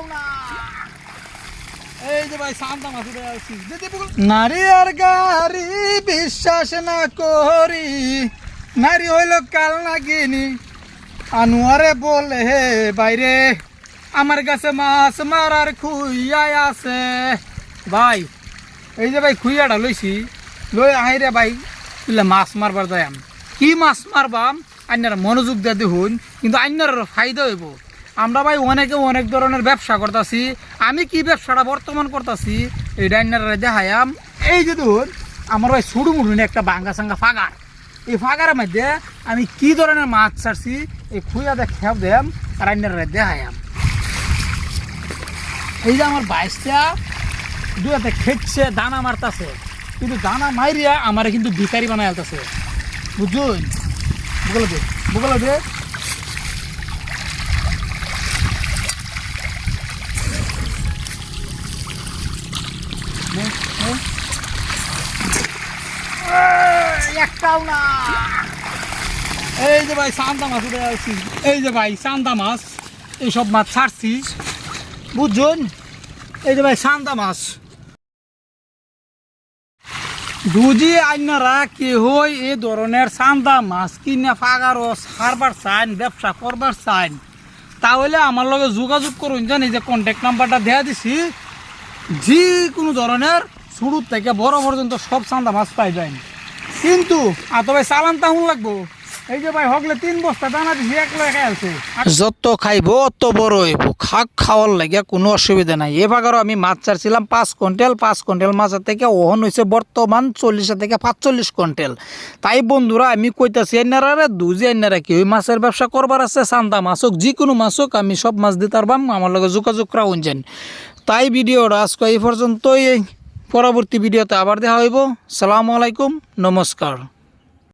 একটাও না এই যে ভাই শান্ত মাসি আছি নারী আর গাড়ি বিশ্বাস না করি নারী হইল কাল নাগিনি। আনুয়ারে বলে হে বাইরে আমার কাছে মাছ মারার খুইয়াই আছে। ভাই এই যে ভাই খুইয়াটা লইছি। লই আহি রে ভাই বুঝলে মাছ মারবার যাইম কি মাছ মারবাম? আইনারা মনোযোগ দিয়ে দেখুন কিন্তু আইনার ফায়দা হইব। আমরা ভাই অনেকে অনেক ধরনের ব্যবসা করতেছি। আমি কি ব্যবসাটা বর্তমান করতেছি, এই আইনারা দেখায়াম এই যে দেখুন আমার ভাই সুড়ু মুড়ুনি একটা বাঙ্গা সাঙ্গা ফাগার। এই ফাগারের মধ্যে আমি কি ধরনের মাছ ছাড়ছি, এই খুইয়াতে খেপ দেম আর আইনারা দেখায়াম এই যে আমার বাইশটা দুয়াতে খেটছে, দানা মারতাছে। কিন্তু দানা মাইরিয়া আমার কিন্তু ভিকারি বানাই আলতাছে। বুঝুন? বগলে দে বগলে দে নে, নে। এই, একটাও না এই যে ভাই সান্দা মাছ উঠে আসছি। এই যে ভাই সান্দা মাছ, এইসব মাছ ছাড়ছি। বুঝুন এই যে ভাই সান্দা মাছ। বুঝি আইনারা কে হই এই ধরনের চান্দা মাছ কিনে ফাগারও সারবার চান, ব্যবসা করবার চান। তাহলে আমার লগে যোগাযোগ করুন, জানি যে কন্ট্যাক্ট নাম্বারটা দেয়া দিছি। যে কোনো ধরনের শুরু থেকে বড় পর্যন্ত সব চান্দা মাছ পাই যায় কিন্তু, আর তবে চালান তাহুন লাগবো। এই যে ভাই হগলে তিন বস্তা দানা দিছি, এক লগে আছে যত খাইব, অত বড় হইব। খাক খাওয়ার লাগে কোনো অসুবিধা নাই। এবারও আমি মাছ ছাড়ছিলাম পাঁচ কুইন্টাল পাঁচ কুইন্টাল মাছের থেকে ওহন হয়েছে বর্তমান চল্লিশের থেকে পাঁচচল্লিশ কুইন্টাল। তাই বন্ধুরা, আমি কইতাছি এনারা দুজি এনারা কি ওই মাছের ব্যবসা করবার আছে, চান্দা মাছ হোক যে কোনো মাছ হোক আমি সব মাছ দিতে পারবাম আমার লগে যোগাযোগ করা উঞ্জেন তাই ভিডিওটা আজকে এই পর্যন্তই। পরবর্তী ভিডিওতে আবার দেখা হইব। সালামু আলাইকুম নমস্কার।